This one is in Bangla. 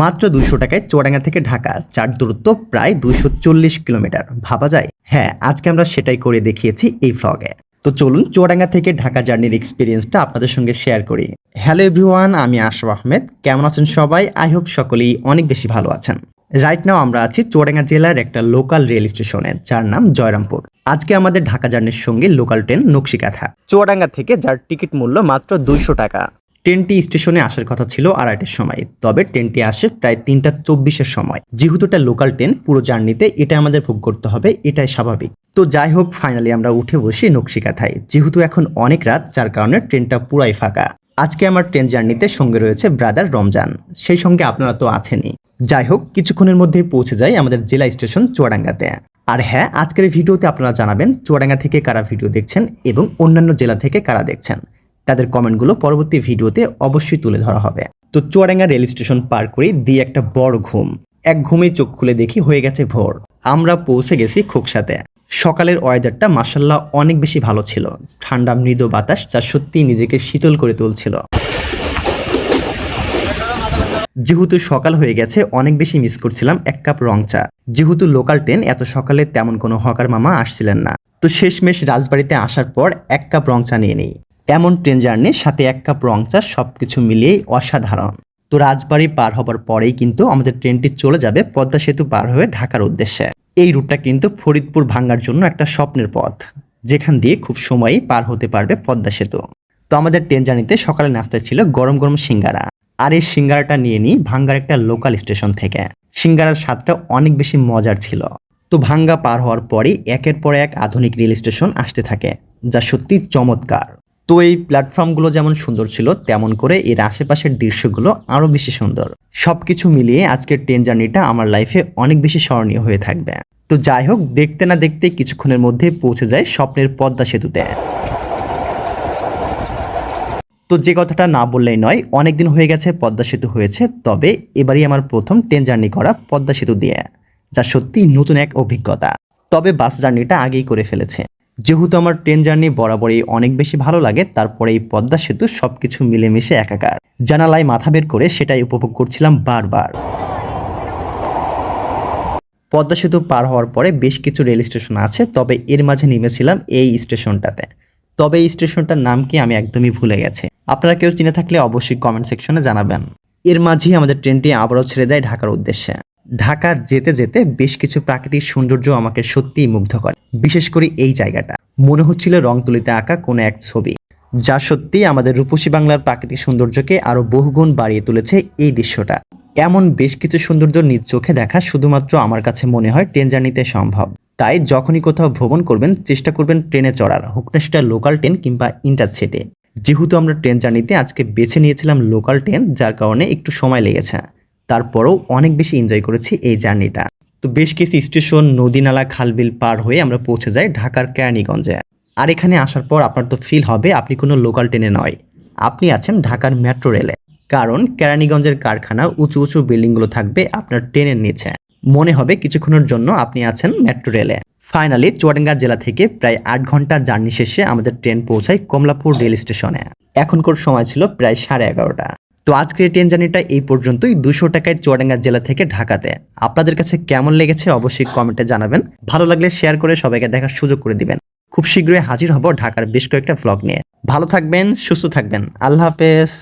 মাত্র দুইশো টাকায় চুয়াডাঙ্গা থেকে ঢাকা। চার দূরত্ব প্রায় দুইশো চল্লিশ কিলোমিটার। ভাবা যায়? হ্যাঁ আজকে আমরা সেটাই করে দেখিয়েছি এই ভ্লগে তো চলুন চুয়াডাঙ্গা থেকে ঢাকা জার্নির এক্সপিরিয়েন্সটা আপনাদের সঙ্গে শেয়ার করি। হ্যালো এভরিওয়ান আমি আশরাফ আহমেদ। কেমন আছেন সবাই? আই হোপ সকলেই অনেক বেশি ভালো আছেন। রাইট নাও আমরা আছি চুয়াডাঙ্গা জেলার একটা লোকাল রেল স্টেশনে যার নাম জয়রামপুর। আজকে আমাদের ঢাকা জার্নির সঙ্গে লোকাল ট্রেন নকশিকাথা। চুয়াডাঙ্গা থেকে যার টিকিট মূল্য মাত্র দুইশো টাকা। ট্রেনটি স্টেশনে আসার কথা ছিল আড়াইটের সময়। তবে ট্রেনটি আসে প্রায় তিনটা চব্বিশের সময়। যেহেতু এটা লোকাল ট্রেন পুরো জার্নিতে এটা আমাদের ভোগ করতে হবে, এটাই স্বাভাবিক। তো যাই হোক ফাইনালি আমরা উঠে বসি নকশিকাথায়। যেহেতু এখন অনেক রাত, যার কারণে ট্রেনটা পুরাই ফাঁকা। আজকে আমার ট্রেন জার্নিতে সঙ্গে রয়েছে ব্রাদার রমজান। সেই সঙ্গে আপনারা তো আছেনই। যাই হোক, কিছুক্ষণের মধ্যেই পৌঁছে যায় আমাদের জেলা স্টেশন চুয়াডাঙ্গাতে। আর হ্যাঁ আজকের ভিডিওতে আপনারা জানাবেন চুয়াডাঙ্গা থেকে কারা ভিডিও দেখছেন এবং অন্যান্য জেলা থেকে কারা দেখছেন। তাদের কমেন্টগুলো পরবর্তী ভিডিওতে অবশ্যই তুলে ধরা হবে। তো চুয়াডাঙ্গা রেল স্টেশন পার করে দিয়ে একটা বড় ঘুম। এক ঘুমে চোখ খুলে দেখি হয়ে গেছে ভোর। আমরা পৌঁছে গেছি খোকসাতে। সকালের ওয়েদারটা মাসাল্লাহ অনেক বেশি ভালো ছিল। ঠান্ডা মৃদু বাতাস যা সত্যি নিজেকে শীতল করে তুলছিল। যেহেতু সকাল হয়ে গেছে, অনেক বেশি মিস করছিলাম এক কাপ রং চা। যেহেতু লোকাল ট্রেন এত সকালে তেমন কোনো হকার মামা আসছিলেন না। তো শেষমেশ রাজবাড়িতে আসার পর এক কাপ রং চা নিয়ে নিই। এমন ট্রেন জার্নি সাথে এক কাপ রং চা সবকিছু মিলিয়েই অসাধারণ। তো রাজবাড়ি পার হবার পরেই কিন্তু আমাদের ট্রেনটি চলে যাবে পদ্মা সেতু পার হয়ে ঢাকার উদ্দেশ্যে। এই রুটটা কিন্তু ফরিদপুর ভাঙ্গার জন্য একটা স্বপ্নের পথ, যেখান দিয়ে খুব সময়ই পার হতে পারবে পদ্মা সেতু। তো আমাদের ট্রেন জার্নিতে সকালে নাস্তায় ছিল গরম গরম সিঙ্গারা। আর এই সিঙ্গারাটা নিয়ে নিই ভাঙ্গার একটা লোকাল স্টেশন থেকে। সিঙ্গারার স্বাদটা অনেক বেশি মজার ছিল। তো ভাঙ্গা পার হওয়ার পরেই একের পর এক আধুনিক রেল স্টেশন আসতে থাকে, যা সত্যি চমৎকার। তো এই প্ল্যাটফর্মগুলো যেমন সুন্দর ছিল, তেমন করে এর আশেপাশের দৃশ্যগুলো আরও বেশি সুন্দর। সব কিছু মিলিয়ে আজকের ট্রেন জার্নিটা আমার লাইফে অনেক বেশি স্মরণীয় হয়ে থাকবে। তো যাই হোক, দেখতে না দেখতে কিছুক্ষণের মধ্যে পৌঁছে যায় স্বপ্নের পদ্মা সেতুতে। তো যে কথাটা না বললেই নয় অনেক দিন হয়ে গেছে পদ্মা সেতু হয়েছে, তবে এবারই আমার প্রথম ট্রেন জার্নি করা পদ্মা সেতু দিয়ে, যা সত্যি নতুন এক অভিজ্ঞতা। তবে বাস জার্নিটা আগেই করে ফেলেছে। যেহেতু আমার ট্রেন জার্নি বরাবরই অনেক বেশি ভালো লাগে, তারপরে এই পদ্মা সেতু সব কিছু মিলেমিশে একাকার। জানালায় মাথা বের করে সেটাই উপভোগ করছিলাম বারবার। পদ্মা সেতু পার হওয়ার পরে বেশ কিছু রেল স্টেশন আছে, তবে এর মাঝে নেমেছিলাম এই স্টেশনটাতে। তবে এই স্টেশনটার নাম কি আমি একদমই ভুলে গেছি। আপনারা কেউ চিনে থাকলে অবশ্যই কমেন্ট সেকশনে জানাবেন। এর মাঝেই আমাদের ট্রেনটি আবারও ছেড়ে দেয় ঢাকার উদ্দেশ্যে। ঢাকা যেতে যেতে বেশ কিছু প্রাকৃতিক সৌন্দর্য আমাকে সত্যিই মুগ্ধ করে। বিশেষ করে এই জায়গাটা। মনে হচ্ছিল রং তুলিতে আঁকা কোনো এক ছবি। যা সত্যি আমাদের রূপসী বাংলার প্রাকৃতিক সৌন্দর্যকে আরও বহুগুণ বাড়িয়ে তুলেছে এই দৃশ্যটা। এমন বেশ কিছু সৌন্দর্য নিজ চোখে দেখা শুধুমাত্র আমার কাছে মনে হয় ট্রেন জার্নিতে সম্ভব। তাই যখনই কোথাও ভ্রমণ করবেন, চেষ্টা করবেন ট্রেনে চড়ার, হোক না সেটা লোকাল ট্রেন কিংবা ইন্টারসিটি। যেহেতু আমরা ট্রেন জার্নিতে আজকে বেছে নিয়েছিলাম লোকাল ট্রেন, যার কারণে একটু সময় লেগেছে। তারপরেও অনেক বেশি এনজয় করেছি এই জার্নিটা। তো বেশ কিছু স্টেশন নদীনালা খালবিল পার হয়ে আমরা পৌঁছে যাই ঢাকার কেরানীগঞ্জে। আর এখানে আসার পর আপনার তো ফিল হবে, আপনি কোনো লোকাল ট্রেনে নয়। আপনি আছেন ঢাকার মেট্রো রেলে কারণ কেরানীগঞ্জের কারখানা উঁচু উঁচু বিল্ডিংগুলো থাকবে আপনার ট্রেনের নিচে। মনে হবে কিছুক্ষণের জন্য আপনি আছেন মেট্রো রেলে ফাইনালি চুয়াডাঙ্গা জেলা থেকে প্রায় আট ঘণ্টা জার্নি শেষে আমাদের ট্রেন পৌঁছায় কমলাপুর রেল স্টেশনে এখনকার সময় ছিল প্রায় সাড়ে এগারোটা। তো আজকের ট্রেন জার্নিটা এই পর্যন্তই। দুশো টাকায় চুয়াডাঙ্গা জেলা থেকে ঢাকাতে। আপনাদের কাছে কেমন লেগেছে অবশ্যই কমেন্টে জানাবেন। ভালো লাগলে শেয়ার করে সবাইকে দেখার সুযোগ করে দিবেন। খুব শীঘ্রই হাজির হব ঢাকার বেশ কয়েকটা ভ্লগ নিয়ে। ভালো থাকবেন, সুস্থ থাকবেন। আল্লাহ হাফেজ।